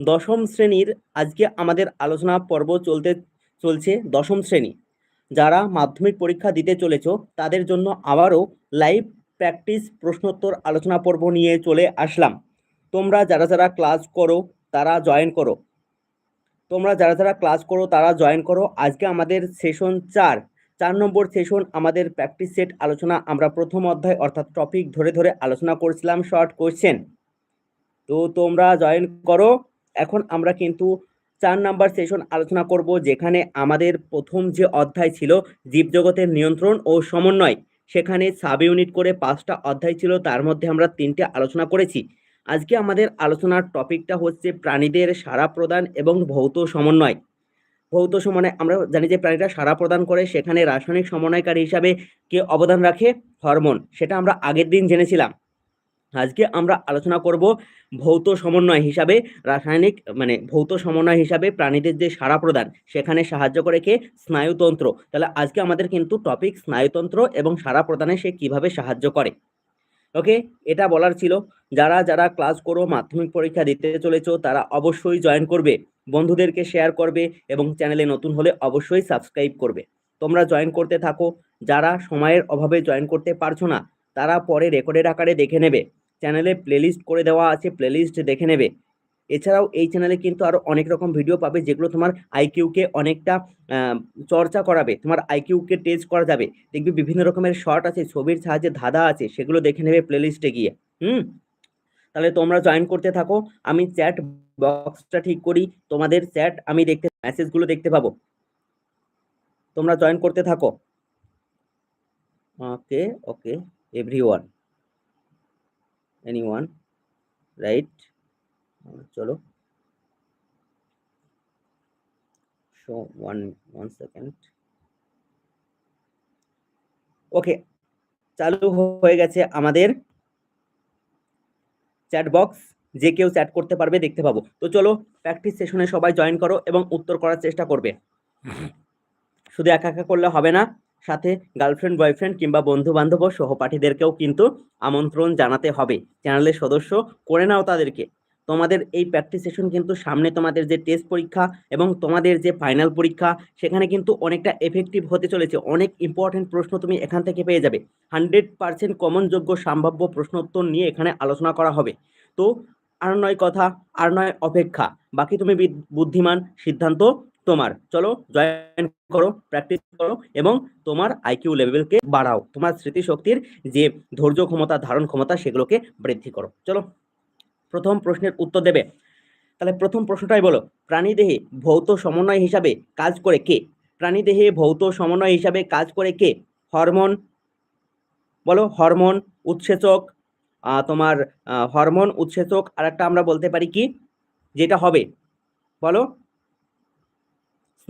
দশম শ্রেণির আজকে আমাদের আলোচনা পর্ব চলতে চলছে দশম শ্রেণি। যারা মাধ্যমিক পরীক্ষা দিতে চলেছ, তাদের জন্য আবারও লাইভ প্র্যাকটিস প্রশ্নোত্তর আলোচনা পর্ব নিয়ে চলে আসলাম। তোমরা যারা যারা ক্লাস করো, তারা জয়েন করো। তোমরা যারা যারা ক্লাস করো, তারা জয়েন করো। আজকে আমাদের সেশন চার চার নম্বর সেশন আমাদের প্র্যাকটিস সেট আলোচনা আমরা প্রথম অধ্যায় অর্থাৎ টপিক ধরে ধরে আলোচনা করছিলাম শর্ট কোশ্চেন তো তোমরা জয়েন করো। এখন আমরা কিন্তু চার নাম্বার সেশন আলোচনা করব, যেখানে আমাদের প্রথম যে অধ্যায় ছিল, জীবজগতের নিয়ন্ত্রণ ও সমন্বয়, সেখানে সাব ইউনিট করে পাঁচটা অধ্যায় ছিল, তার মধ্যে আমরা তিনটে আলোচনা করেছি। আজকে আমাদের আলোচনার টপিকটা হচ্ছে প্রাণীদের সারা প্রদান এবং ভৌত সমন্বয়। ভৌত সমন্বয়, আমরা জানি যে প্রাণীরা সারা প্রদান করে, সেখানে রাসায়নিক সমন্বয়কারী হিসাবে কে অবদান রাখে? হরমোন, সেটা আমরা আগের দিন জেনেছিলাম। আজকে আমরা আলোচনা করব ভৌত সমন্বয় হিসাবে, রাসায়নিক মানে ভৌত সমন্বয় হিসাবে প্রাণীদের যে সারা প্রদান, সেখানে সাহায্য করে কে? স্নায়ুতন্ত্র। তাহলে আজকে আমাদের কিন্তু টপিক স্নায়ুতন্ত্র এবং সারা প্রদানে সে কীভাবে সাহায্য করে। ওকে এটা বলার ছিল। যারা যারা ক্লাস করো, মাধ্যমিক পরীক্ষা দিতে চলেছো, তারা অবশ্যই জয়েন করবে, বন্ধুদেরকে শেয়ার করবে এবং চ্যানেলে নতুন হলে অবশ্যই সাবস্ক্রাইব করবে। তোমরা জয়েন করতে থাকো। যারা সময়ের অভাবে জয়েন করতে পারছ না, তারা পরে রেকর্ডের আকারে দেখে নেবে। চ্যানেলে প্লেলিস্ট করে দেওয়া আছে প্লেলিস্ট দেখে নেবে। এছাড়াও এই চ্যানেলে কিন্তু আরও অনেক রকম ভিডিও পাবে, যেগুলো তোমার আইকিউকে অনেকটা চর্চা করাবে, তোমার আইকিউকে টেস্ট করা যাবে। দেখবি বিভিন্ন রকমের শর্ট আছে, ছবির সাহায্যে ধাঁধা আছে, সেগুলো দেখে নেবে প্লেলিস্টে গিয়ে, হুম? তাহলে তোমরা জয়েন করতে থাকো, আমি চ্যাট বক্সটা ঠিক করি, তোমাদের চ্যাট আমি দেখতে মেসেজগুলো দেখতে পাবো। তোমরা জয়েন করতে থাকো। Okay okay everyone anyone right চলো show one one second okay চালু হয়ে গেছে আমাদের চ্যাট বক্স যে কেউ চ্যাট করতে পারবে দেখতে পাবো। তো চলো প্র্যাকটিস সেশনে সবাই জয়েন করো এবং উত্তর করার চেষ্টা করবে। শুধু একা একা করলে হবে না। সাথে গার্লফ্রেন্ড বয়ফ্রেন্ড কিংবা বন্ধু বান্ধব ও সহপাঠীদেরকেও কিন্তু আমন্ত্রণ জানাতে হবে। চ্যানেলের সদস্য করে নাও তাদেরকে। তোমাদের এই প্র্যাকটিস সেশন কিন্তু সামনে তোমাদের যে টেস্ট পরীক্ষা এবং তোমাদের যে ফাইনাল পরীক্ষা, সেখানে কিন্তু অনেকটা এফেক্টিভ হতে চলেছে। অনেক ইম্পর্টেন্ট প্রশ্ন তুমি এখান থেকে পেয়ে যাবে। হান্ড্রেড পার্সেন্ট কমনযোগ্য সম্ভাব্য প্রশ্নোত্তর নিয়ে এখানে আলোচনা করা হবে। তো আর নয় কথা, আর নয় অপেক্ষা। বাকি তুমি বুদ্ধিমান সিদ্ধান্ত তোমার। চলো জয়েন করো প্র্যাকটিস করো এবং তোমার আইকিউ লেভেলকে বাড়াও। তোমার স্মৃতিশক্তির যে ধৈর্য ক্ষমতা, ধারণ ক্ষমতা, সেগুলোকে বৃদ্ধি করো। চলো, প্রথম প্রশ্নের উত্তর দেবে। তাহলে প্রথম প্রশ্নটাই বলো, প্রাণীদেহে ভৌত সমন্বয় হিসাবে কাজ করে কে? প্রাণীদেহে ভৌত সমন্বয় হিসাবে কাজ করে কে? হরমোন, বলো, হরমোন উৎসেচক তোমার হরমোন উৎসেচক আর একটা আমরা বলতে পারি কি? যেটা হবে, বলো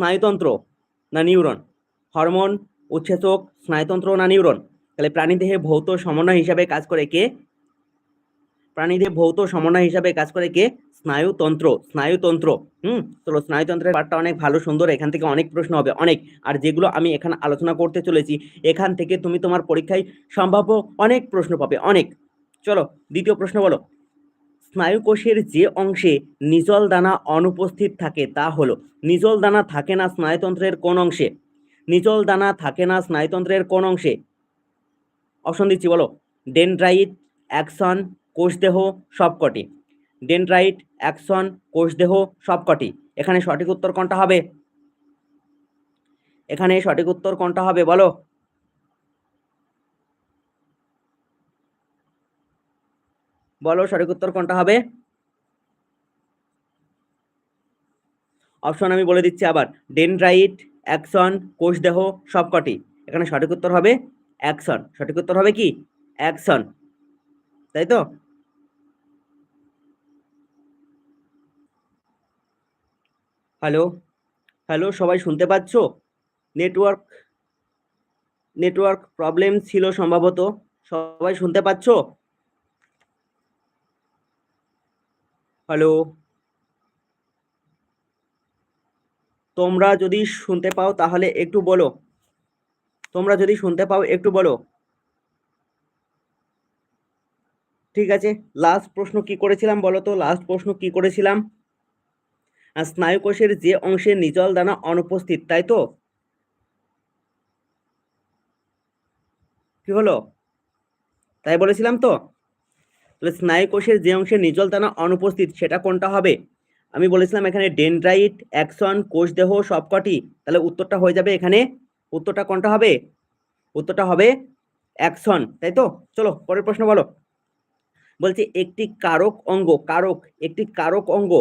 স্নায়ুতন্ত্র, না নিউরন? হরমোন উৎসেচক স্নায়ুতন্ত্র, না নিউরন? তাহলে প্রাণীদেহে ভৌত সমন্বয় হিসাবে কাজ করে কে? প্রাণীদের ভৌত সমন্বয় হিসাবে কাজ করে কে? স্নায়ুতন্ত্র স্নায়ুতন্ত্র। হুম? চলো স্নায়ুতন্ত্রের পার্টটা অনেক ভালো, সুন্দর, এখান থেকে অনেক প্রশ্ন হবে, অনেক। আর যেগুলো আমি এখানে আলোচনা করতে চলেছি, এখান থেকে তুমি তোমার পরীক্ষায় সম্ভাব্য অনেক প্রশ্ন পাবে, অনেক। চলো, দ্বিতীয় প্রশ্ন বলো। স্নায়ুকোষের যে অংশে নিজল দানা অনুপস্থিত থাকে তা হলো, নিজল দানা থাকে না স্নায়ুতন্ত্রের কোন অংশে? নিজল দানা থাকে না স্নায়ুতন্ত্রের কোন অংশে? অপশন দিচ্ছি, বলো। ডেনড্রাইট অ্যাকশন কোষদেহ, সবকটি। ডেনড্রাইট অ্যাকশন কোষদেহ, সবকটি। এখানে সঠিক উত্তর কোনটা হবে? এখানে সঠিক উত্তর কোনটা হবে, বলো। বলো সঠিক উত্তর কোনটা হবে? অপশন আমি বলে দিচ্ছি আবার। ডেনড্রাইট অ্যাকশন কোষদেহ, সবকটি। এখানে সঠিক উত্তর হবে অ্যাকশন সঠিক উত্তর হবে কি? অ্যাকশন তাই তো? হ্যালো হ্যালো সবাই শুনতে পাচ্ছ? নেটওয়ার্ক নেটওয়ার্ক প্রবলেম ছিল সম্ভবত। সবাই শুনতে পাচ্ছ? হ্যালো। তোমরা যদি শুনতে পাও তাহলে একটু বলো। তোমরা যদি শুনতে পাও একটু বলো। ঠিক আছে লাস্ট প্রশ্ন কি করেছিলাম বলো তো? লাস্ট প্রশ্ন কি করেছিলাম? স্নায়ুকোষের যে অংশে নিজল দানা অনুপস্থিত, তাই তো? কি হলো? তাই বলেছিলাম তো? তাহলে স্নায়ুকোষের যে অংশে দানা অনুপস্থিত, সেটা কোনটা হবে? আমি বলেছিলাম এখানে ডেনড্রাইট অ্যাকশন কোষদেহ সবকটি। তাহলে উত্তরটা হয়ে যাবে এখানে। উত্তরটা কোনটা হবে? উত্তরটা হবে অ্যাকশন তাই তো? চলো, পরের প্রশ্ন বলো। বলছি একটি কারক অঙ্গ, কারক, একটি কারক অঙ্গ।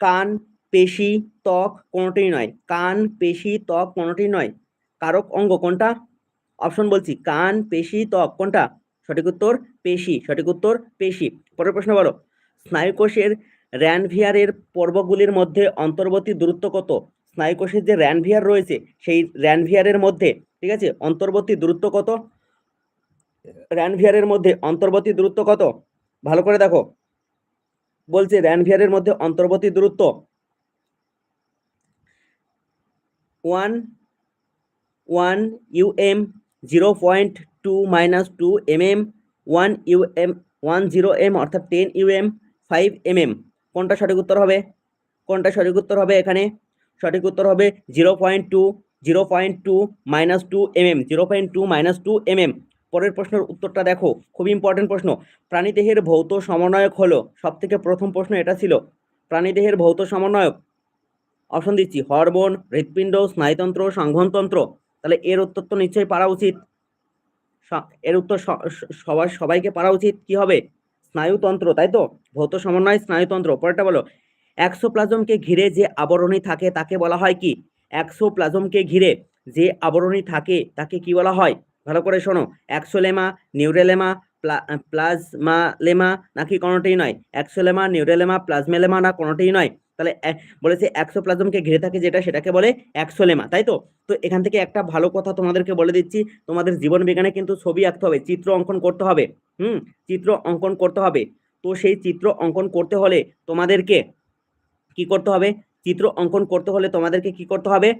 কান, পেশি, ত্বক কোনোটাই নয়। কান, পেশি, ত্বক কোনোটাই নয়। কারক অঙ্গ কোনটা? অপশন বলছি, কান, পেশি, ত্বক কোনটা? সঠিক উত্তর পেশি, সঠিক উত্তর পেশি। পরের প্রশ্ন বলো, স্নায়ুকোষের র্যানভিয়ারের পর্বগুলির মধ্যে অন্তর্বর্তী দূরত্ব কত? স্নায়ুকোষের যে র্যানভিয়ার রয়েছে, সেই র্যানভিয়ারের মধ্যে, ঠিক আছে? অন্তর্বর্তী দূরত্ব কত? র্যানভিয়ারের মধ্যে অন্তর্বর্তী দূরত্ব কত? ভালো করে দেখো। বলছে র্যানভিয়ারের মধ্যে অন্তর্বর্তী দূরত্ব one one UM zero point two minus two M M one UM one zero M অর্থাৎ ten UM five M M কোনটা সঠিক উত্তর হবে? কোনটা সঠিক উত্তর হবে এখানে? সঠিক উত্তর হবে zero point two zero point two minus two M M zero point two minus two M M পরের প্রশ্নের উত্তরটা দেখো খুব ইম্পর্টেন্ট প্রশ্ন। প্রাণীদেহের ভৌত সমন্বয়ক হলো সব থেকে প্রথম প্রশ্ন এটা ছিল। প্রাণীদেহের ভৌত সমন্বয়ক। অপশন দিচ্ছি হরমোন হৃৎপিণ্ড, স্নায়ুতন্ত্র সংবহনতন্ত্র তাহলে এর উত্তর তো নিশ্চয়ই পারা উচিত। এর উত্তর সবার, সবাইকে পারা উচিত। কি হবে? স্নায়ুতন্ত্র, তাই তো? ভৌত সমন্বয়, স্নায়ুতন্ত্র। পরেরটা বলো। অ্যাক্সোপ্লাজমকে ঘিরে যে আবরণী থাকে, তাকে বলা হয় কি? অ্যাক্সোপ্লাজমকে ঘিরে যে আবরণী থাকে, তাকে কি বলা হয়? ভালো করে শোনো। অ্যাক্সোলেমা নিউরেলেমা প্লাজমালেমা, নাকি কোনোটাই নয়? অ্যাক্সোলেমা নিউরেলেমা, প্লাজমেলেমা, না কোনোটাই নয়? তাহলে বলেছে অ্যাক্সোপ্লাজমকে ঘিরে থাকে যেটা, সেটাকে বলে অ্যাক্সোলেমা তাই তো? তো এখান থেকে একটা ভালো কথা তোমাদেরকে বলে দিচ্ছি, তোমাদের জীবন বিজ্ঞানে কিন্তু ছবি আঁকতে হবে, চিত্র অঙ্কন করতে হবে, হুম? চিত্র অঙ্কন করতে হবে। তো সেই চিত্র অঙ্কন করতে হলে তোমাদেরকে কি করতে হবে? চিত্র অঙ্কন করতে হলে তোমাদেরকে কি করতে হবে?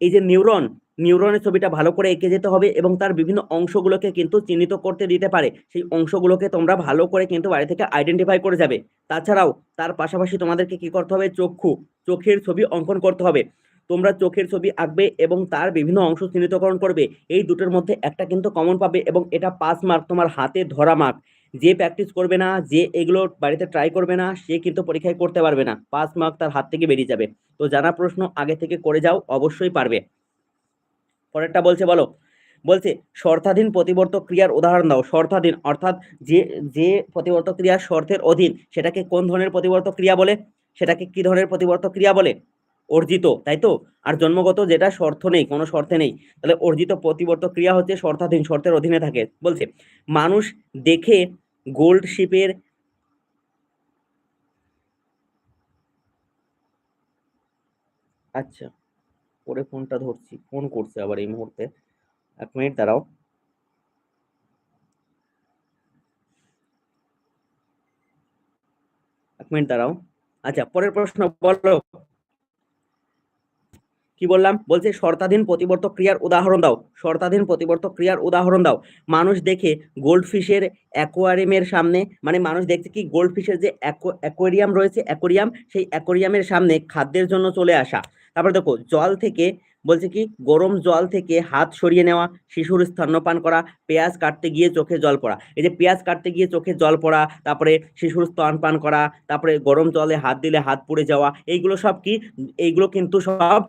এই যে নিউরন নিউরনের ছবিটা ভালো করে এঁকে যেতে হবে এবং তার বিভিন্ন অংশগুলোকে কিন্তু চিহ্নিত করতে দিতে পারে। সেই অংশগুলোকে তোমরা ভালো করে কিন্তু বাড়ি থেকে আইডেন্টিফাই করে যাবে। তাছাড়াও তার পাশাপাশি তোমাদেরকে কি করতে হবে? চক্ষু। চোখের ছবি অঙ্কন করতে হবে। তোমরা চোখের ছবি আঁকবে এবং তার বিভিন্ন অংশ চিহ্নিতকরণ করবে। এই দুটোর মধ্যে একটা কিন্তু কমন পাবে এবং এটা পাস মার্ক তোমার হাতে ধরা মার্ক যে প্র্যাকটিস করবে না, যে এগুলো বাড়িতে ট্রাই করবে না, সে কিন্তু পরীক্ষায় করতে পারবে না। পাস মার্ক তার হাত থেকে বেরিয়ে যাবে। তো জানা প্রশ্ন, আগে থেকে করে যাও, অবশ্যই পারবে। পরেরটা বলছে, বলো। বলছে, শর্তাধীন প্রতিবর্তক ক্রিয়ার উদাহরণ দাও। শর্তাধীন, অর্থাৎ যে যে প্রতিবর্তক ক্রিয়া শর্তের অধীন, সেটাকে কোন ধরনের প্রতিবর্তক ক্রিয়া বলে? সেটাকে কি ধরনের প্রতিবর্তক ক্রিয়া বলে? অর্জিত, তাই তো? আর জন্মগত যেটা শর্ত নেই, কোনো শর্তে নেই, তাহলে অর্জিত প্রতিবর্তক ক্রিয়া হচ্ছে শর্তাধীন, শর্তের অধীনে থাকে। বলছে, মানুষ দেখে গোল্ড শিপের আচ্ছা। পরে ফোনটা ধরছি, ফোন করছে আবার এই মুহূর্তে। এক মিনিট দাঁড়াও। এক মিনিট দাঁড়াও। আচ্ছা পরের প্রশ্ন বলো। কি বললাম? বলছে, শর্তাধীন প্রতিবর্তক ক্রিয়ার উদাহরণ দাও। শর্তাধীন প্রতিবর্তক ক্রিয়ার উদাহরণ দাও। মানুষ দেখে গোল্ড ফিশের অ্যাকোয়ারিয়ামের সামনে মানে মানুষ দেখছে কি গোল্ড ফিশের যে অ্যাকোয়ারিয়াম রয়েছে, অ্যাকোরিয়াম, সেই অ্যাকোরিয়ামের সামনে খাদ্যের জন্য চলে আসা। তারপর দেখো, জল থেকে বলছে কি, গরম জল থেকে হাত সরিয়ে নেওয়া, শিশুর স্তন্যপান করা, পেঁয়াজ কাটতে গিয়ে চোখে জল পড়া। এই যে পেঁয়াজ কাটতে গিয়ে চোখে জল পড়া, তারপরে শিশুর স্তনপান করা, তারপরে গরম জলে হাত দিলে হাত পুড়ে যাওয়া, এইগুলো সব কি, এইগুলো কিন্তু সব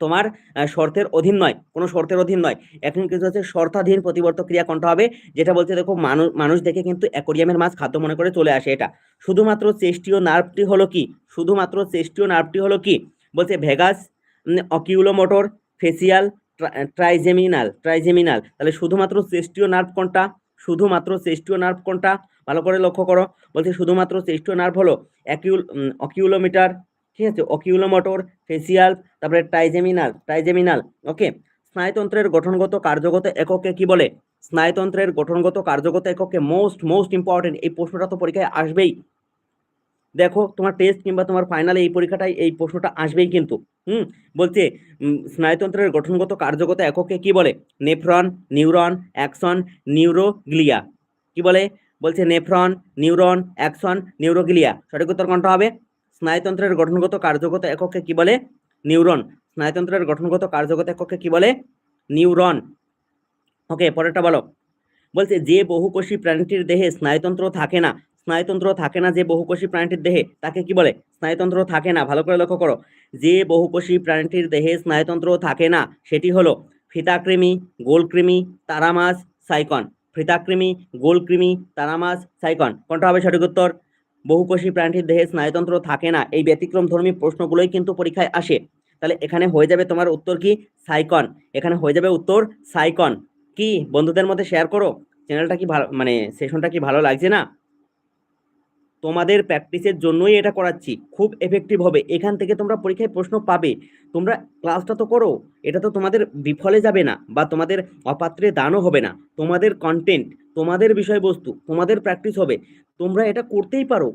তোমার শর্তের অধীন নয়। কোনো শর্তের অধীন নয়। এখন কিন্তু হচ্ছে শর্তাধীন প্রতিবর্তক ক্রিয়া কোনটা হবে, যেটা বলছে দেখো মানুষ মানুষ দেখে কিন্তু অ্যাকোরিয়ামের মাছ খাদ্য মনে করে চলে আসে এটা। শুধুমাত্র চেষ্টীয় নার্ভটি হলো কি? শুধুমাত্র চেষ্টীয় নার্ভটি হলো কি? বলছে vagus oculomotor, facial trigeminal trigeminal. তাহলে শুধুমাত্র চেষ্টীয় নার্ভ কোনটা? শুধুমাত্র চেষ্টীয় নার্ভ কোনটা? ভালো করে লক্ষ্য করো। বলছে শুধুমাত্র চেষ্টীয় নার্ভ হলো অ্যাকিউল অকিউলোমিটার, ঠিক আছে? অকিউলোমোটর, ফেসিয়াল, তারপরে ট্রাইজেমিনাল ট্রাইজেমিনাল, ওকে? স্নায়ুতন্ত্রের গঠনগত কার্যগত এককে কি বলে? স্নায়ুতন্ত্রের গঠনগত কার্যগত এককে মোস্ট মোস্ট ইম্পর্টেন্ট এই প্রশ্নটা তো পরীক্ষায় আসবেই। দেখো তোমার টেস্ট কিংবা তোমার ফাইনালে এই পরীক্ষাটায় এই প্রশ্নটা আসবেই কিন্তু। হুম? বলছে স্নায়ুতন্ত্রের গঠনগত কার্যগত এককে কি বলে? Nephron, neuron, action, neuroglia. কি বলে? বলছে নেফ্রন, নিউরন, অ্যাকশন, নিউরোগ্লিয়া। সঠিক উত্তর কোনটা হবে? স্নায়ুতন্ত্রের গঠনগত কার্যগত এককে কি বলে? নিউরন। স্নায়ুতন্ত্রের গঠনগত কার্যগত এককে কি বলে? নিউরন। ওকে, পরেরটা বলো। বলছে যে বহুকোষী প্রাণীটির দেহে স্নায়ুতন্ত্র থাকে না স্নায়ুতন্ত্র থাকে না যে বহুকোষী প্রাণীটির দেহে, তাকে কি বলে? স্নায়ুতন্ত্র থাকে না। ভালো করে লক্ষ্য করো। যে বহুকোষী প্রাণীটির দেহে স্নায়ুতন্ত্র থাকে না, সেটি হলো ফিতাকৃমি, গোলকৃমি তারামাছ সাইকন। ফিতাকৃমি, গোলকৃমি তারামাছ সাইকন। কোনটা হবে সঠিক উত্তর? বহুকোষী প্রাণীটির দেহে স্নায়ুতন্ত্র থাকে না। এই ব্যতিক্রম ধর্মী প্রশ্নগুলোই কিন্তু পরীক্ষায় আসে। তাহলে এখানে হয়ে যাবে তোমার উত্তর কি? সাইকন। এখানে হয়ে যাবে উত্তর সাইকন। কি? বন্ধুদের মধ্যে শেয়ার করো। চ্যানেলটা কি ভালো মানে সেশনটা কি ভালো লাগছে না? তোমাদের প্র্যাকটিসের জন্যই এটা করাচ্ছি। খুব এফেক্টিভ হবে। এখান থেকে তোমরা পরীক্ষায় প্রশ্ন পাবে। তোমরা ক্লাসটা তো করো। এটা তো তোমাদের বিফলে যাবে না বা তোমাদের অপাত্রে দানও হবে না। তোমাদের কন্টেন্ট তোমাদের বিষয়বস্তু, তোমাদের প্র্যাকটিস হবে। তোমরা এটা করতেই পারো।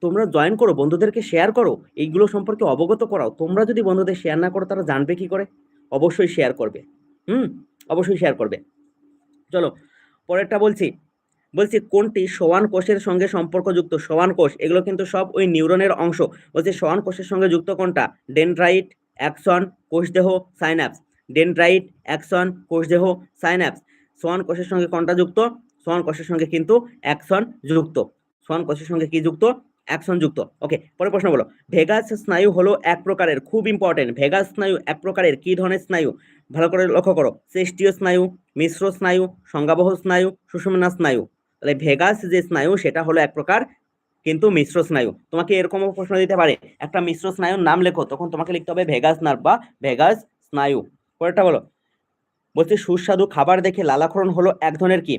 তোমরা জয়েন করো, বন্ধুদেরকে শেয়ার করো। এইগুলো সম্পর্কে অবগত করাও। তোমরা যদি বন্ধুদের শেয়ার না করো, তারা জানবে কি করে? অবশ্যই শেয়ার করবে। হুম? অবশ্যই শেয়ার করবে। চলো, পরেরটা বলছি। বলছি কোনটি? সোয়ান কোষের সঙ্গে সম্পর্কযুক্ত। সোয়ান কোষ, এগুলো কিন্তু সব ওই নিউরনের অংশ। বলছি সোয়ান কোষের সঙ্গে যুক্ত কোনটা? ডেনড্রাইট অ্যাকশন কোষদেহ, সাইন্যাপস। ডেনড্রাইট অ্যাকশন কোষদেহ, সাইন্যাপস। সোয়ান কোষের সঙ্গে কোনটা যুক্ত? সোয়ান কোষের সঙ্গে কিন্তু অ্যাকশন যুক্ত। সোয়ান কোষের সঙ্গে কি যুক্ত? অ্যাকশন যুক্ত। ওকে পরে প্রশ্ন বলো। ভেগাস স্নায়ু হলো এক প্রকারের, খুব ইম্পর্টেন্ট ভেগাস স্নায়ু এক প্রকারের, কি ধরনের স্নায়ু? ভালো করে লক্ষ্য করো। সেস্টীয় স্নায়ু, মিশ্র স্নায়ু, সংজ্ঞাবহ স্নায়ু, সুষমনা স্নায়ু। তাহলে ভেগাস যে স্নায়ু, সেটা হলো এক প্রকার কিন্তু মিশ্র স্নায়ু। তোমাকে এরকম প্রশ্ন দিতে পারে, একটা মিশ্র স্নায়ুর নাম লেখো, তখন তোমাকে লিখতে হবে ভেগাস নার্ভ বা ভেগাস স্নায়ু। পরেরটা বলো। বলছি, সুস্বাদু খাবার দেখে লালাক্ষরণ হলো এক ধরনের কি?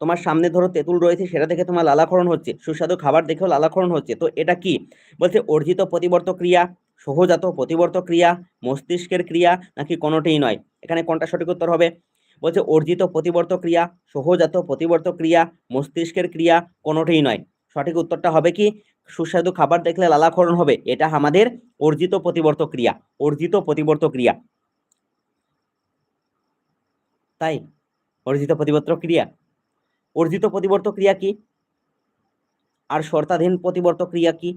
তোমার সামনে ধরো তেঁতুল রয়েছে, সেটা দেখে তোমার লালাক্ষরণ হচ্ছে। সুস্বাদু খাবার দেখেও লালাক্ষরণ হচ্ছে, তো এটা কি? বলছে, অর্জিত প্রতিবর্ত ক্রিয়া, সহজাত প্রতিবর্ত ক্রিয়া, মস্তিষ্কের ক্রিয়া, নাকি কোনোটিই নয়? এখানে কোনটা সঠিক উত্তর হবে? বলছে অর্জিত প্রতিবর্ত ক্রিয়া, সহজাত প্রতিবর্ত ক্রিয়া, মস্তিষ্কের ক্রিয়া কোনোটিই নয়। সঠিক উত্তরটা হবে কি? সুস্বাদু খাবার দেখলে লালাক্ষরণ হবে। এটা আমাদের অর্জিত প্রতিবর্ত ক্রিয়া, অর্জিত প্রতিবর্ত ক্রিয়া। তাই, অর্জিত প্রতিবর্ত ক্রিয়া। অর্জিত প্রতিবর্ত ক্রিয়া কি? আর শর্তাধীন প্রতিবর্ত ক্রিয়া কি?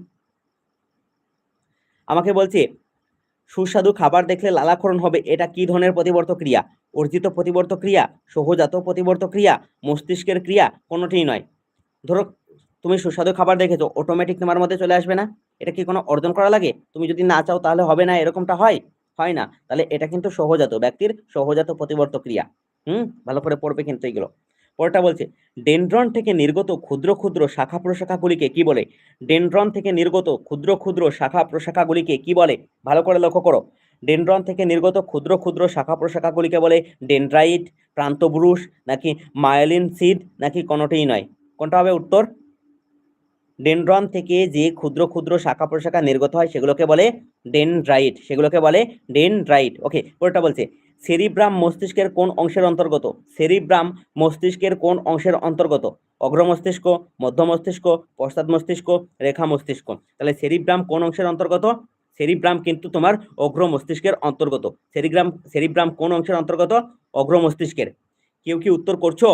আমাকে বলছে সুস্বাদু খাবার দেখলে লালাক্ষরণ হবে। এটা কি ধরনের প্রতিবর্ত ক্রিয়া? অর্জিত প্রতিবর্ত ক্রিয়া, সহজাত প্রতিবর্ত ক্রিয়া, মস্তিষ্কের ক্রিয়া, কোনোটিই নয়। ধরো, তুমি সুস্বাদু খাবার দেখেছ অটোমেটিক তোমার মধ্যে চলে আসবে না? এটা কি কোনো অর্জন করা লাগে? তুমি যদি না চাও তাহলে হবে না, এরকমটা হয়? হয় না। তাহলে এটা কিন্তু সহজাত ব্যক্তির সহজাত প্রতিবর্ত ক্রিয়া। হুম? ভালো করে পড়বে কিন্তু এগুলো। পরেরটা বলছে, ডেনড্রন থেকে নির্গত ক্ষুদ্র ক্ষুদ্র শাখা প্রশাখাগুলিকে কি বলে? ডেনড্রন থেকে নির্গত ক্ষুদ্র ক্ষুদ্র শাখা প্রশাখাগুলিকে কি বলে? ভালো করে লক্ষ্য করো। ডেনড্রন থেকে নির্গত ক্ষুদ্র ক্ষুদ্র শাখা প্রশাখাগুলিকে বলে ডেনড্রাইট, প্রান্তবুরুষ, নাকি মায়োলিন সিড, নাকি কোনোটিই নয়? কোনটা হবে উত্তর? ডেনড্রন থেকে যে ক্ষুদ্র ক্ষুদ্র শাখা প্রশাখা নির্গত হয় সেগুলোকে বলে ডেনড্রাইট, সেগুলোকে বলে ডেনড্রাইট। ওকে, পরেরটা বলছে সেরিব্রাম মস্তিষ্কের কোন অংশের অন্তর্গত? সেরিব্রাম মস্তিষ্কের কোন অংশের অন্তর্গত? অগ্র মস্তিষ্ক, মধ্য মস্তিষ্ক, পশ্চাৎ মস্তিষ্ক, রেখা মস্তিষ্ক। তাহলে সেরিব্রাম কোন অংশের অন্তর্গত? সেরিব্রাম কিন্তু তোমার অগ্র মস্তিষ্কের অন্তর্গত। সেরিগ্রাম, সেরিব্রাম কোন অংশের অন্তর্গত? অগ্র মস্তিষ্কের। কেউ কি উত্তর করছ?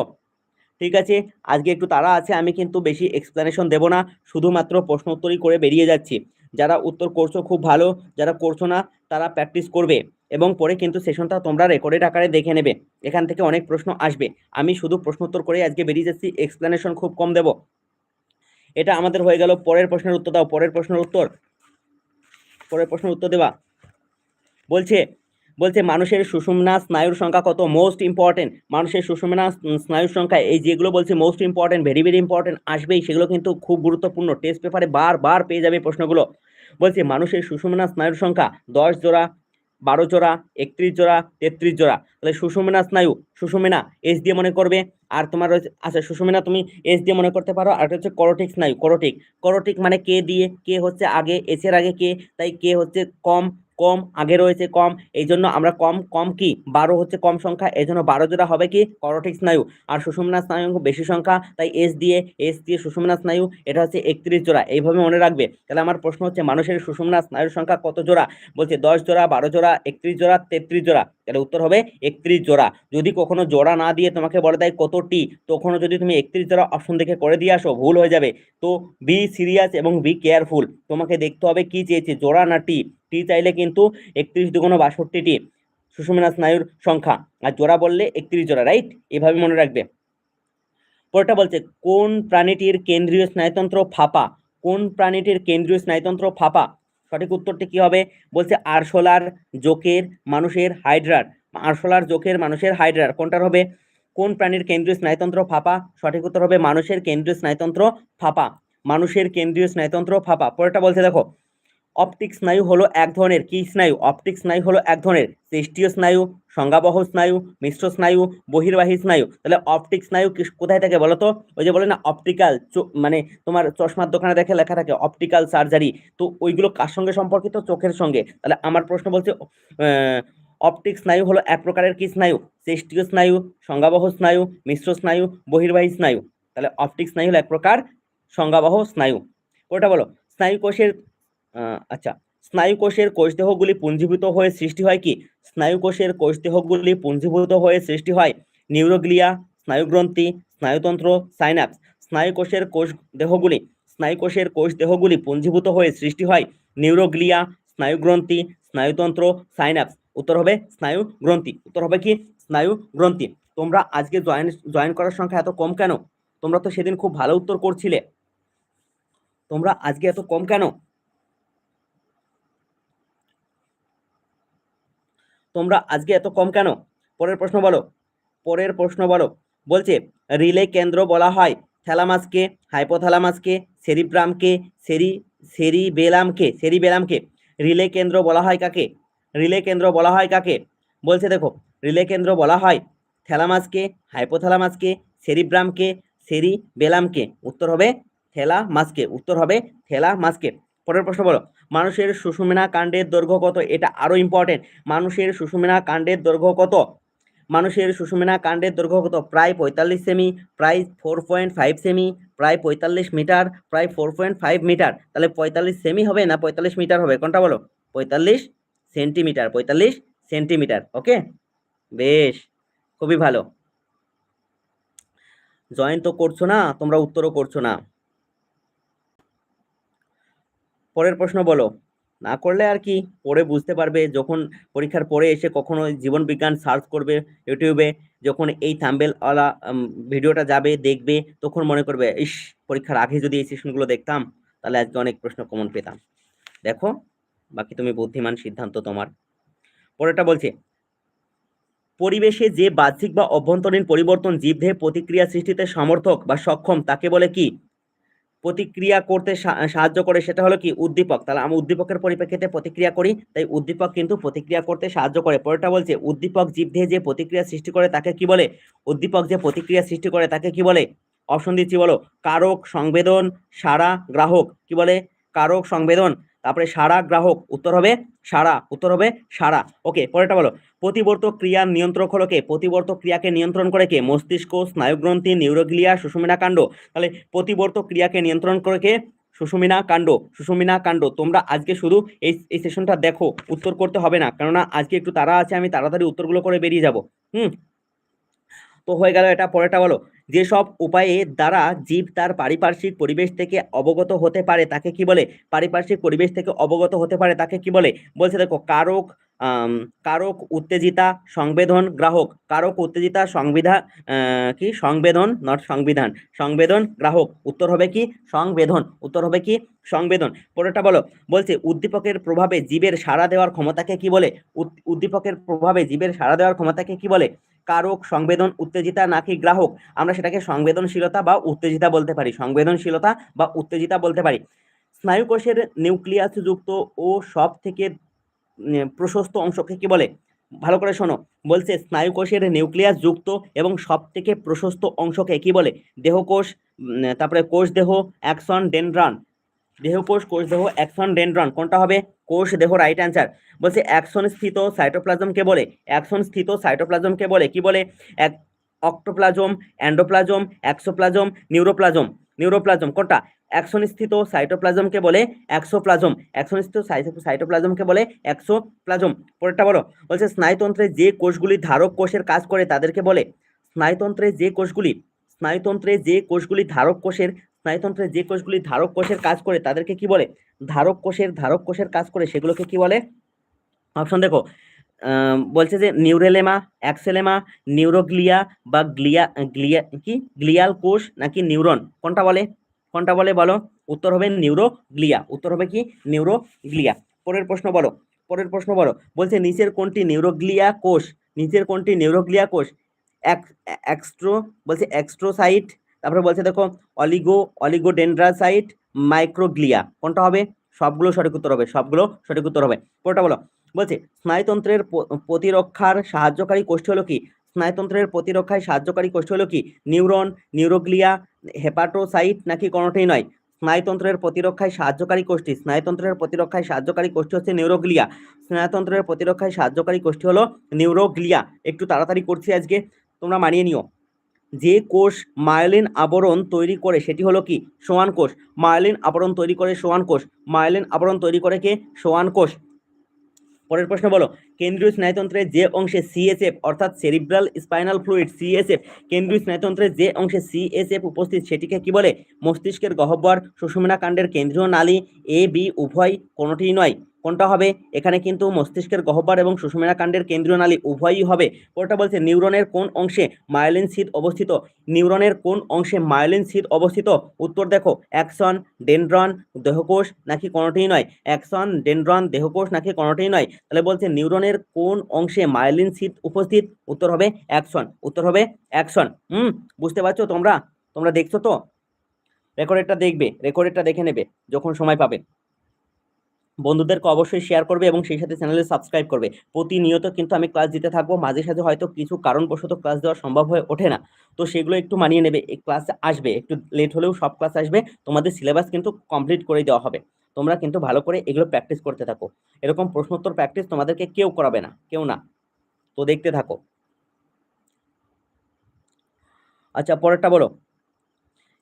ঠিক আছে, আজকে একটু তাড়া আছে, আমি কিন্তু বেশি এক্সপ্লেনেশন দেব না, শুধুমাত্র প্রশ্ন উত্তরই করে বেরিয়ে যাচ্ছি। যারা উত্তর করছ খুব ভালো, যারা করছ না, তারা প্র্যাকটিস করবে। এবং পরে কিন্তু সেশনটা তোমরা রেকর্ডেড আকারে দেখে নেবে। এখান থেকে অনেক প্রশ্ন আসবে। আমি শুধু প্রশ্ন উত্তর করে আজকে বেরিয়ে যাচ্ছি। এক্সপ্লেনেশন খুব কম দেব। এটা আমাদের হয়ে গেল পরের প্রশ্নের উত্তর দাও। পরের প্রশ্নের উত্তর। পরের প্রশ্নের উত্তর দেবা। বলছে বলছে, মানুষের সুষুম্না স্নায়ুর সংখ্যা কত? মোস্ট ইম্পর্টেন্ট মানুষের সুষুম্না স্নায়ুর সংখ্যা। এই যেগুলো বলছে most important very very important আসবেই। সেগুলো কিন্তু খুব গুরুত্বপূর্ণ। টেস্ট পেপারে বারবার পেয়ে যাবে প্রশ্নগুলো। বলছে, মানুষের সুষুম্না স্নায়ুর সংখ্যা দশ জোড়া। বারো জোড়া, একত্রিশ জোড়া, তেত্রিশ জোড়া। তাহলে সুষমিনা স্নায়ু, সুষমিনা এস দিয়ে মনে করবে। আর তোমার রয়েছে আচ্ছা সুষুম্না তুমি এস দিয়ে মনে করতে পারো। আর হচ্ছে করোটিক স্নায়ু, করোটিক। করোটিক মানে কে দিয়ে? কে হচ্ছে আগে এসের আগে কে? তাই কে হচ্ছে কম কম, আগে রয়েছে কম এই জন্য আমরা কম কম কি? বারো হচ্ছে কম সংখ্যা এই জন্য বারো জোড়া হবে কি? করটিক স্নায়ু। আর সুষুম্না স্নায়ু বেশি সংখ্যা, তাই এস দিয়ে এস দিয়ে সুষুম্না স্নায়ু, এটা হচ্ছে একত্রিশ জোড়া, এইভাবে মনে রাখবে। তাহলে আমার প্রশ্ন হচ্ছে, মানুষের সুষুম্না স্নায়ুর সংখ্যা কত জোড়া? বলছে দশ জোড়া, বারো জোড়া, একত্রিশ জোড়া, তেত্রিশ জোড়া। তাহলে উত্তর হবে একত্রিশ জোড়া। যদি কখনো জোড়া না দিয়ে তোমাকে বলে দেয় কত কতটি, তখনও যদি তুমি একত্রিশ জোড়া অপশন দেখে করে দিয়ে আসো, ভুল হয়ে যাবে। তো বি সিরিয়াস এবং বি কেয়ারফুল তোমাকে দেখতে হবে কি চেয়েছে, জোড়া না টি? টি চাইলে কিন্তু একত্রিশ দুগুণ বাষট্টিটি। সুষুম্না স্নায়ুর সংখ্যা। আর জোড়া বললে একত্রিশ জোড়া রাইট এভাবে মনে রাখবে। পরেরটা বলছে, কোন প্রাণীটির কেন্দ্রীয় স্নায়ুতন্ত্র ফাঁপা? কোন প্রাণীটির কেন্দ্রীয় স্নায়ুতন্ত্র ফাঁপা? সঠিক উত্তরটি কি হবে? বলছে, আরশোলার জোকের মানুষের হাইড্রার। আরশোলার জোকের মানুষের হাইড্রার, কোনটার হবে? কোন প্রাণীর কেন্দ্রীয় স্নায়ুতন্ত্র ফাঁপা? সঠিক উত্তর হবে, মানুষের কেন্দ্রীয় স্নায়ুতন্ত্র ফাঁপা। মানুষের কেন্দ্রীয় স্নায়ুতন্ত্র ফাঁপা। পরেরটা বলছে, দেখো অপটিক স্নায়ু হলো এক ধরনের কি স্নায়ু? অপটিক স্নায়ু হলো এক ধরনের সৃষ্টীয় স্নায়ু সংজ্ঞাবহ স্নায়ু মিশ্র স্নায়ু বহির্বাহী স্নায়ু। তাহলে অপটিক স্নায়ু কোথায় থাকে বলো তো ওই যে বলে না অপটিক্যাল মানে তোমার চশমার দোকানে দেখে লেখা থাকে অপটিক্যাল সার্জারি তো ওইগুলো কার সঙ্গে সম্পর্কিত? চোখের সঙ্গে। তাহলে আমার প্রশ্ন বলছে অপটিক স্নায়ু হলো এক প্রকারের কি স্নায়ু? সৃষ্টীয় স্নায়ু সংজ্ঞাবহ স্নায়ু মিশ্র স্নায়ু বহির্বাহী স্নায়ু। তাহলে অপটিক স্নায়ু হলো এক প্রকার সংজ্ঞাবহ স্নায়ু। ওটা বলো স্নায়ু কোষের আহ, আচ্ছা। স্নায়ু কোষের কোষদেহগুলি পুঞ্জীভূত হয়ে সৃষ্টি হয় কি? স্নায়ু কোষের কোষদেহগুলি পুঞ্জীভূত হয়ে সৃষ্টি হয় নিউরোগ্লিয়া, স্নায়ুগ্রন্থি, স্নায়ুতন্ত্র সাইনাপস স্নায়ু কোষের কোষ দেহগুলি স্নায়ু কোষের কোষ দেহগুলি পুঞ্জীভূত হয়ে সৃষ্টি হয় নিউরোগ্লিয়া, স্নায়ুগ্রন্থি, স্নায়ুতন্ত্র সাইনাপস উত্তর হবে স্নায়ুগ্রন্থি। উত্তর হবে কি? স্নায়ুগ্রন্থি। তোমরা আজকে জয়েন জয়েন করার সংখ্যা এত কম কেন? তোমরা তো সেদিন খুব ভালো উত্তর করছিলে। তোমরা আজকে এত কম কেন? তোমরা আজকে এত কম কেন? পরের প্রশ্ন বলো। পরের প্রশ্ন বলো। বলছে রিলে কেন্দ্র বলা হয় থ্যালামাসকে হাইপোথ্যালামাসকে সেরিব্রামকে সেরি সেরিবেলামকে সেরিবেলামকে রিলে কেন্দ্র বলা হয় কাকে? রিলে কেন্দ্র বলা হয় কাকে? বলছে দেখো রিলে কেন্দ্র বলা হয় থ্যালামাসকে হাইপোথ্যালামাসকে সেরিব্রামকে সেরিবেলামকে উত্তর হবে থ্যালামাসকে উত্তর হবে থ্যালামাসকে পরের প্রশ্ন বলো, মানুষের সুষুম্না কাণ্ডের দৈর্ঘ্য কত? এটা আরও ইম্পর্টেন্ট মানুষের সুষুম্না কাণ্ডের দৈর্ঘ্য কত? মানুষের সুষুম্না কাণ্ডের দৈর্ঘ্য কত? প্রায় পঁয়তাল্লিশ সেমি, প্রায় ফোর পয়েন্ট ফাইভ সেমি, প্রায় পঁয়তাল্লিশ মিটার, প্রায় ফোর পয়েন্ট ফাইভ মিটার। তাহলে পঁয়তাল্লিশ সেমি হবে না পঁয়তাল্লিশ মিটার হবে? কোনটা বলো? পঁয়তাল্লিশ সেন্টিমিটার পঁয়তাল্লিশ সেন্টিমিটার ওকে বেশ, খুবই ভালো। জয়েন তো করছ না, তোমরা উত্তরও করছ না। পরের প্রশ্ন বলো। না করলে আর কি? পরে বুঝতে পারবে যখন পরীক্ষার পরে এসে কখনো জীবন বিজ্ঞান সার্চ করবে ইউটিউবে, যখন এই থাম্বেলওয়ালা ভিডিওটা যাবে, দেখবে, তখন মনে করবে, ইস, পরীক্ষার আগে যদি এই সেশনগুলো দেখতাম, তাহলে আজকে অনেক প্রশ্ন কমন পেতাম। দেখো, বাকি তুমি বুদ্ধিমান, সিদ্ধান্ত তোমার। পরেরটা বলছে, পরিবেশে যে বাহ্যিক বা অভ্যন্তরীণ পরিবর্তন, জীবদেহে প্রতিক্রিয়া সৃষ্টিতে সমর্থক বা সক্ষম, তাকে বলে কি? প্রতিক্রিয়া করতে সাহায্য করে সেটা হলো কি উদ্দীপক। তাহলে আমি উদ্দীপকের পরিপ্রেক্ষিতে প্রতিক্রিয়া করি, তাই উদ্দীপক কিন্তু প্রতিক্রিয়া করতে সাহায্য করে। পরেটা বলছে, উদ্দীপক জীব দিয়ে যে প্রতিক্রিয়া সৃষ্টি করে তাকে কি বলে? উদ্দীপক যে প্রতিক্রিয়া সৃষ্টি করে তাকে কি বলে? অপশন দিচ্ছি বলো, কারক সংবেদন সারা গ্রাহক, কি বলে? কারক সংবেদন তারপরে সারা গ্রাহক, উত্তর হবে সারা, উত্তর হবে সারা। ওকে, পরেরটা বলো। প্রতিবর্ত ক্রিয়ার নিয়ন্ত্রক হলো কে? প্রতিবর্ত ক্রিয়াকে নিয়ন্ত্রণ করে কে? মস্তিষ্ক, স্নায়ুগ্রন্থি, নিউরোগ্লিয়া, সুষুমিনা কাণ্ড। তাহলে প্রতিবর্ত ক্রিয়াকে নিয়ন্ত্রণ করে কে? সুষুমিনা কাণ্ড সুষুমিনা কাণ্ড। তোমরা আজকে শুধু এই এই সেশনটা দেখো, উত্তর করতে হবে না। কেননা আজকে একটু তারা আছে, আমি তাড়াতাড়ি উত্তরগুলো করে বেরিয়ে যাব। হুম? তো হয়ে গেল এটা, পরেরটা বলো। যেসব উপায়ে দ্বারা জীব তার পারিপার্শ্বিক পরিবেশ থেকে অবগত হতে পারে, তাকে কি বলে? পারিপার্শ্বিক পরিবেশ থেকে অবগত হতে পারে, তাকে কি বলে? বলছে দেখো, কারক কারক উত্তেজিতা সংবেদন গ্রাহক। কারক উত্তেজিতা সংবিধান কি? সংবেদন নট সংবিধান। সংবেদন গ্রাহক। উত্তর হবে কি? সংবেদন। উত্তর হবে কি? সংবেদন। পরেরটা বলো। বলছে, উদ্দীপকের প্রভাবে জীবের সাড়া দেওয়ার ক্ষমতাকে কি বলে? উদ্দীপকের প্রভাবে জীবের সাড়া দেওয়ার ক্ষমতাকে কি বলে? কারক, সংবেদন, উত্তেজিতা নাকি গ্রাহক? আমরা সেটাকে সংবেদনশীলতা বা উত্তেজিতা বলতে পারি। সংবেদনশীলতা বা উত্তেজিতা বলতে পারি। স্নায়ুকোষের নিউক্লিয়াস যুক্ত ও সব থেকে প্রশস্ত অংশকে কি বলে? ভালো করে শোনো। বলছে স্নায়ুকোষের নিউক্লিয়াস যুক্ত এবং সব থেকে প্রশস্ত অংশকে কি বলে? দেহকোষ তারপরে কোষ দেহ অ্যাকশন ডেনড্রান। দেহকোষ কোষ দেহ অ্যাকশন ডেনড্রান। কোনটা হবে? কোষ দেহ রাইট অ্যান্সার বলছে অ্যাকশন স্থিত সাইটোপ্লাজমকে বলে? অ্যাকশন স্থিত সাইটোপ্লাজমকে বলে? কি বলে? এক অক্টোপ্লাজম, অ্যান্ডোপ্লাজম অ্যাক্সোপ্লাজম নিউরোপ্লাজম। নিউরোপ্লাজম কোনটা? অ্যাকশন স্থিত সাইটোপ্লাজমকে বলে? অ্যাক্সোপ্লাজম অ্যাকশন স্থিত সাইটোপ্লাজমকে বলে? অ্যাক্সোপ্লাজম পরেরটা বলো। বলছে স্নায়ুতন্ত্রে যে কোষগুলি ধারক কোষের কাজ করে তাদেরকে বলে? স্নায়ুতন্ত্রে যে কোষগুলি স্নায়ুতন্ত্রে যে কোষগুলি ধারক কোষের স্নায়ুতন্ত্রে যে কোষগুলি ধারক কোষের কাজ করে, তাদেরকে কি বলে? ধারক কোষের ধারক কোষের কাজ করে, সেগুলোকে কি বলে? অপশন দেখো বলছে যে নিউরেলেমা, অ্যাক্সেলেমা, নিউরোগ্লিয়া বা গ্লিয়া গ্লিয়া, কি? গ্লিয়াল কোষ নাকি নিউরন? কোনটা বলে? কোনটা বলে বলো? উত্তর হবে নিউরোগ্লিয়া। উত্তর হবে কি? নিউরোগ্লিয়া। পরের প্রশ্ন বলো, পরের প্রশ্ন বলো। বলছে নিচের কোনটি নিউরোগ্লিয়া কোষ? নিচের কোনটি নিউরোগ্লিয়া কোষ? এক্সট্রো, বলছে এক্সট্রোসাইট তারপরে বলছে, দেখো অলিগো অলিগোডেন্ড্রাসাইট মাইক্রোগ্লিয়া কোনটা হবে? সবগুলো সঠিক উত্তর হবে, সবগুলো সঠিক উত্তর হবে। কোনটা বলো? বলছে, স্নায়ুতন্ত্রের প্রতিরক্ষার সাহায্যকারী কোষ্ঠী হলো কি? স্নায়ুতন্ত্রের প্রতিরক্ষায় সাহায্যকারী কোষ্ঠী হলো কি? নিউরন, নিউরোগ্লিয়া, হেপাটোসাইট নাকি কোনোটাই নয়? স্নায়ুতন্ত্রের প্রতিরক্ষায় সাহায্যকারী কোষ্ঠী, স্নায়ুতন্ত্রের প্রতিরক্ষায় সাহায্যকারী কোষ্ঠী হচ্ছে নিউরোগ্লিয়া। স্নায়ুতন্ত্রের প্রতিরক্ষায় সাহায্যকারী কোষ্ঠী হলো নিউরোগ্লিয়া। একটু তাড়াতাড়ি করছি আজকে, তোমরা মানিয়ে নিও। যে কোষ মায়োলিন আবরণ তৈরি করে সেটি হলো কি? সোয়ান কোষ। মায়োলিন আবরণ তৈরি করে সোয়ান কোষ। মায়োলিন আবরণ তৈরি করে কে? সোয়ান কোষ। পরের প্রশ্ন বলো, কেন্দ্রীয় স্নায়ুতন্ত্রের যে অংশে সিএসএফ অর্থাৎ সেরিব্রাল স্পাইনাল ফ্লুইড সিএসএফ কেন্দ্রীয় স্নায়ুতন্ত্রের যে অংশে সিএসএফ উপস্থিত সেটিকে কি বলে? মস্তিষ্কের গহ্বর সুষুম্না কাণ্ডের কেন্দ্রীয় নালী এ বি উভয় কোনোটিই নয়। কোনটা হবে? এখানে কিন্তু মস্তিষ্কের গহ্বর এবং সুষুম্না কাণ্ডের কেন্দ্রীয় নালী উভয়ই হবে। কোনটা বলছে নিউরনের কোন অংশে মায়োলিন শীত অবস্থিত? নিউরনের কোন অংশে মায়োলিন শীত অবস্থিত? উত্তর দেখো, অ্যাকশন, ডেনড্রন, দেহকোষ নাকি কোনোটিই নয়। অ্যাকশন, ডেনড্রন, দেহকোষ নাকি কোনোটিই নয়। তাহলে বলছে নিউরনের কোন অংশে মায়োলিন শীত উপস্থিত? উত্তর হবে অ্যাকশন। উত্তর হবে অ্যাকশন। হুম, বুঝতে পারছ তোমরা? তোমরা দেখছ তো? রেকর্ডেরটা দেখবে রেকর্ডেরটা দেখে নেবে, যখন সময় পাবে। বন্ধুদেরকে অবশ্যই শেয়ার করবে এবং সেই সাথে চ্যানেলে সাবস্ক্রাইব করবে। প্রতিনিয়ত কিন্তু আমি ক্লাস দিতে থাকব, মাঝে সাঝে হয়তো কিছু কারণবশত ক্লাস দেওয়া সম্ভব হয়ে ওঠে না। তো সেগুলো একটু মানিয়ে নেবে, এই ক্লাস আসবে। একটু লেট হলেও সব ক্লাস আসবে, তোমাদের সিলেবাস কিন্তু কমপ্লিট করে দেওয়া হবে। তোমরা কিন্তু ভালো করে এগুলো প্র্যাকটিস করতে থাকো। এরকম প্রশ্নোত্তর প্র্যাকটিস তোমাদেরকে কেউ করাবে না, কেউ না। তো দেখতে থাকো। আচ্ছা পরেরটা বলো।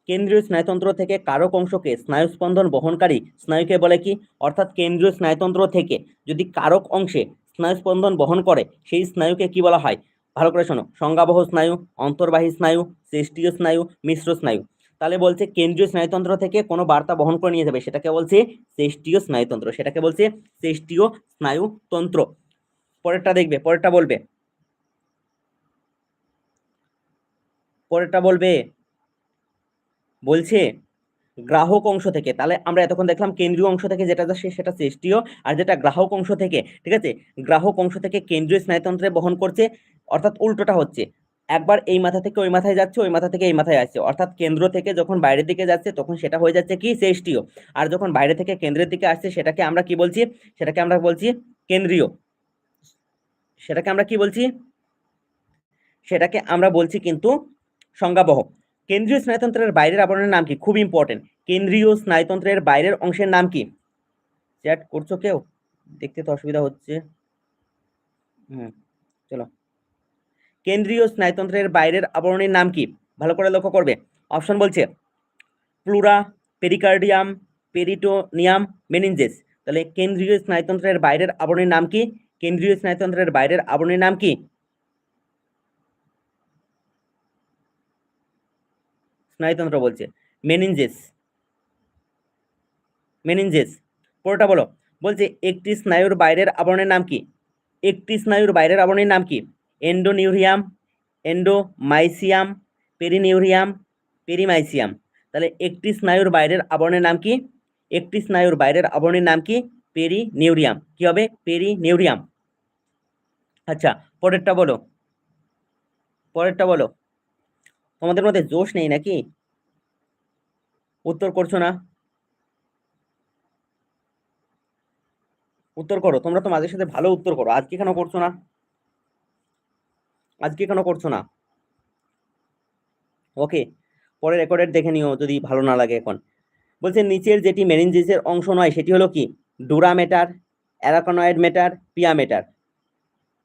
কেন্দ্রীয় স্নায়ুতন্ত্র থেকে কারক অংশকে স্নায়ুস্পন্দন বহনকারী স্নায়ুকে বলে কি? অর্থাৎ কেন্দ্রীয় স্নায়ুতন্ত্র থেকে যদি কারক অংশে স্নায়ুস্পন্দন বহন করে, সেই স্নায়ুকে কি বলা হয়? ভালো করে শোনো। সংজ্ঞাবহ স্নায়ু, অন্তর্বাহী স্নায়ু, চেষ্টীয় স্নায়ু, মিশ্র স্নায়ু। তাহলে বলছে কেন্দ্রীয় স্নায়ুতন্ত্র থেকে কোনো বার্তা বহন করে নিয়ে যাবে। সেটাকে বলছে চেষ্টীয় স্নায়ুতন্ত্র। সেটাকে বলছে চেষ্টীয় স্নায়ুতন্ত্র। পরেরটা দেখবে, পরেরটা বলবে। পরেরটা বলবে বলছে গ্রাহক অংশ থেকে। তাহলে আমরা এতক্ষণ দেখলাম কেন্দ্রীয় অংশ থেকে যেটা যাচ্ছে সেটা চেষ্টীয় আর যেটা গ্রাহক অংশ থেকে, ঠিক আছে? গ্রাহক অংশ থেকে কেন্দ্রীয় স্নায়ুতন্ত্রে বহন করছে, অর্থাৎ উল্টোটা হচ্ছে। একবার এই মাথা থেকে ওই মাথায় যাচ্ছে, ওই মাথা থেকে এই মাথায় আসছে। অর্থাৎ কেন্দ্র থেকে যখন বাইরের দিকে যাচ্ছে, তখন সেটা হয়ে যাচ্ছে কি? চেষ্টীয় আর যখন বাইরে থেকে কেন্দ্রের দিকে আসছে, সেটাকে আমরা কি বলছি? সেটাকে আমরা বলছি কেন্দ্রীয়। সেটাকে আমরা কি বলছি? সেটাকে আমরা বলছি কিন্তু সংজ্ঞাবহ। কেন্দ্রীয় স্নায়ুতন্ত্রের বাইরের আবরণের নাম কি? খুব ইম্পর্টেন্ট কেন্দ্রীয় স্নায়ুতন্ত্রের বাইরের অংশের নাম কি? চ্যাট করছ কেউ? দেখতে তো অসুবিধা হচ্ছে। হুম, চলো। কেন্দ্রীয় স্নায়ুতন্ত্রের বাইরের আবরণের নাম কি? ভালো করে লক্ষ্য করবে। অপশন বলছে প্লুরা পেরিকার্ডিয়াম পেরিটোনিয়াম মেনিনজেস তাহলে কেন্দ্রীয় স্নায়ুতন্ত্রের বাইরের আবরণের নাম কি? কেন্দ্রীয় স্নায়ুতন্ত্রের বাইরের আবরণের নাম কি? স্নায়ুতন্ত্র বলছে। মেনিনজেস মেনিনজেস পুরোটা বলো। বলছে, একটি স্নায়ুর বাইরের আবরণের নাম কি? একটি স্নায়ুর বাইরের আবরণের নাম কি? এন্ডোনিউরিয়াম এন্ডোমাইসিয়াম পেরিনিউরিয়াম পেরিমাইসিয়াম তাহলে একটি স্নায়ুর বাইরের আবরণের নাম কি? একটি স্নায়ুর বাইরের আবরণের নাম কি? পেরিনিউরিয়াম কি হবে? পেরিনিউরিয়াম আচ্ছা পরেরটা বলো। পরেরটা বলো। তোমাদের মধ্যে জোশ নেই নাকি? উত্তর করছ না। উত্তর করো, তোমরা তো মাঝে সাথে ভালো উত্তর করো। আজকে কেন করছ না? আজকে কেন করছ না? ওকে পরে রেকর্ডেড দেখে নিও যদি ভালো না লাগে এখন। বলছে, নিচের যেটি মেনিনজিসের অংশ নয়, সেটি হলো কি? Dura mater arachnoid mater pia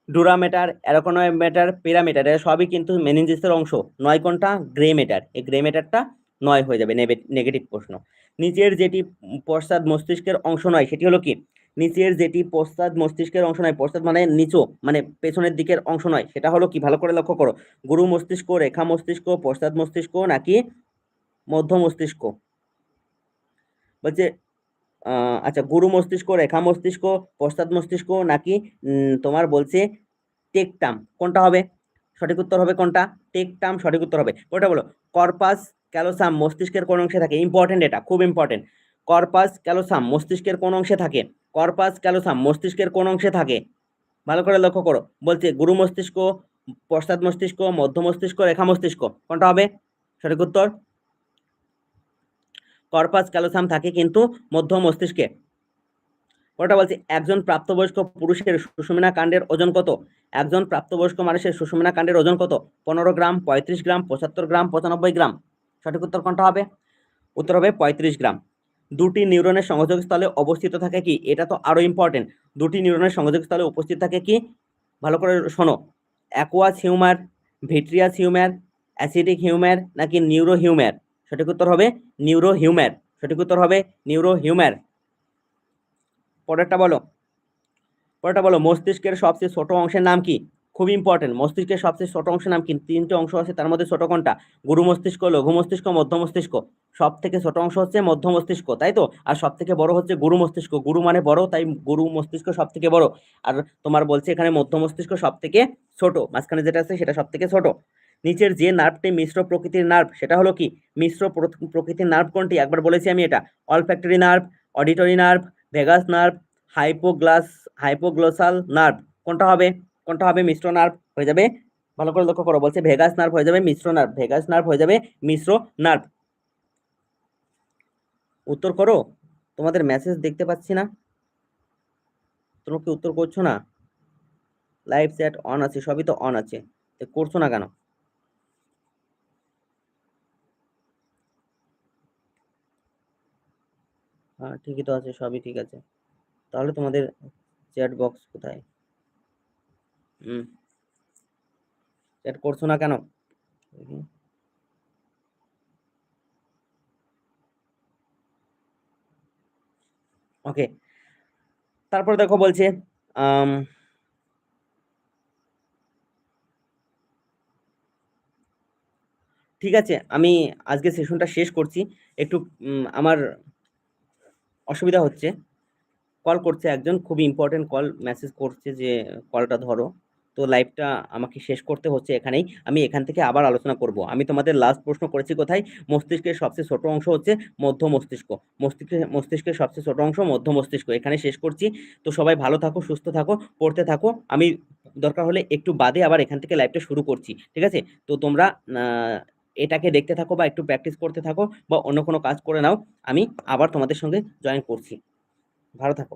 mater dura mater arachnoid mater pia mater এরা সবই কিন্তু মেনিনজিসের অংশ। নয় কোনটা? Grey matter. এই গ্রে মেটারটা নয় হয়ে যাবে নেগেটিভ প্রশ্ন। নিচের যেটি পশ্চাৎ মস্তিষ্কের অংশ নয়, সেটি হলো কি? নিচের যেটি পশ্চাৎ মস্তিষ্কের অংশ নয়, পশ্চাৎ মানে নিচু মানে পেছনের দিকের অংশ নয়, সেটা হলো কি? ভালো করে লক্ষ্য করো। গুরু মস্তিষ্ক, রেখা মস্তিষ্ক, পশ্চাৎ মস্তিষ্ক নাকি মধ্য মস্তিষ্ক? বলছে আচ্ছা গুরু মস্তিষ্ক, রেখা মস্তিষ্ক, পশ্চাৎ মস্তিষ্ক নাকি তোমার বলছে টেকটাম, কোনটা হবে? সঠিক উত্তর হবে কোনটা? টেকটাম সঠিক উত্তর হবে। কোনটা বলো, কর্পাস, ক্যালোসাম মস্তিষ্কের কোন অংশে থাকে? ইম্পর্টেন্ট এটা, খুব ইম্পর্টেন্ট কর্পাস, ক্যালোসাম মস্তিষ্কের কোন অংশে থাকে? কর্পাস, ক্যালোসাম মস্তিষ্কের কোন অংশে থাকে? ভালো করে লক্ষ্য করো, বলছে গুরু মস্তিষ্ক, পশ্চাৎ মস্তিষ্ক, মধ্য মস্তিষ্ক, রেখা মস্তিষ্ক, কোনটা হবে? সঠিক উত্তর? কর্পাস ক্যালোসাম থাকে কিন্তু মধ্য মস্তিষ্কে। ওটা বলছি, একজন প্রাপ্তবয়স্ক পুরুষের সুষুমিনা কাণ্ডের ওজন কত? একজন প্রাপ্তবয়স্ক মানুষের সুষুমিনা কাণ্ডের ওজন কত? পনেরো গ্রাম, পঁয়ত্রিশ গ্রাম, পঁচাত্তর গ্রাম, পঁচানব্বই গ্রাম। সঠিক উত্তর কোনটা হবে? উত্তর হবে পঁয়ত্রিশ গ্রাম। দুটি নিউরনের সংযোগ স্থলে অবস্থিত থাকে কি? এটা তো আরও ইম্পর্টেন্ট দুটি নিউরনের সংযোগ স্থলে উপস্থিত থাকে কি? ভালো করে শোনো। Aqueous humour vitreous humour acidic humour নাকি নিউরো হিউম্যার সঠিক উত্তর হবে নিউরো হিউম্যার সঠিক উত্তর হবে নিউরো হিউম্যার পরেরটা বলো। পরেরটা বলো, মস্তিষ্কের সবচেয়ে ছোট অংশের নাম কি? খুব ইম্পর্টেন্ট মস্তিষ্কের সবচেয়ে ছোট অংশের নাম কি? তিনটে অংশ আছে, তার মধ্যে ছোট কোনটা? গুরু মস্তিষ্ক, লঘু মস্তিষ্ক, মধ্য মস্তিষ্ক। সব থেকে ছোট অংশ হচ্ছে মধ্য মস্তিষ্ক, তাই তো? আর সব থেকে বড় হচ্ছে গুরু মস্তিষ্ক। গুরু মানে বড়, তাই গুরু মস্তিষ্ক সব থেকে বড়। আর তোমার বলছে এখানে মধ্য মস্তিষ্ক সব থেকে ছোট, মাঝখানে যেটা আছে সেটা সব থেকে ছোট। নিচের যে নার্ভটি মিশ্র প্রকৃতির নার্ভ সেটা হলো কি? মিশ্র প্র- প্রকৃতির নার্ভ কোনটি? একবার বলেছি আমি এটা। Olfactory nerve auditory nerve vagus nerve hypogloss hypoglossal nerve কোনটা হবে? কোনটা হবে? মিশ্র নার্ভ হয়ে যাবে। ভালো করে লক্ষ্য করো, বলছে ভেগাস নার্ভ হয়ে যাবে মিশ্র নার্ভ ভেগাস নার্ভ হয়ে যাবে মিশ্র নার্ভ উত্তর করো? তোমাদের মেসেজ দেখতে পাচ্ছি না। তোমরা কি উত্তর করছ না? লাইভ চ্যাট অন আছে, সবই তো অন আছে। করছ না কেন? হ্যাঁ ঠিকই তো আছে সবই ঠিক আছে। তাহলে তোমাদের চ্যাট বক্স কোথায়? হুম। চ্যাট করছ না কেন। ওকে। তারপর দেখো বলছে ঠিক আছে আমি আজকে সেশনটা শেষ করছি। একটু আমার অসুবিধা হচ্ছে। কল করছে একজন খুব ইম্পর্টেন্ট কল মেসেজ করছে যে কলটা ধরো। তো লাইভটা আমাকে শেষ করতে হচ্ছে এখানেই। আমি এখান থেকে আবার আলোচনা করব। আমি তোমাদের লাস্ট প্রশ্ন করেছি কোথায়? মস্তিষ্কের সবচেয়ে ছোট অংশ হচ্ছে মধ্য মস্তিষ্ক, মস্তিষ্কের মস্তিষ্কের সবচেয়ে ছোট অংশ মধ্য মস্তিষ্ক এখানে শেষ করছি। তো সবাই ভালো থাকো, সুস্থ থাকো, পড়তে থাকো। আমি দরকার হলে একটু বাদে আবার এখান থেকে লাইভটা শুরু করছি। ঠিক আছে? তো তোমরা এটাকে দেখতে থাকো বা একটু প্র্যাকটিস করতে থাকো বা অন্য কোনো কাজ করে নাও। আমি আবার তোমাদের সঙ্গে জয়েন করছি। ভালো থাকো।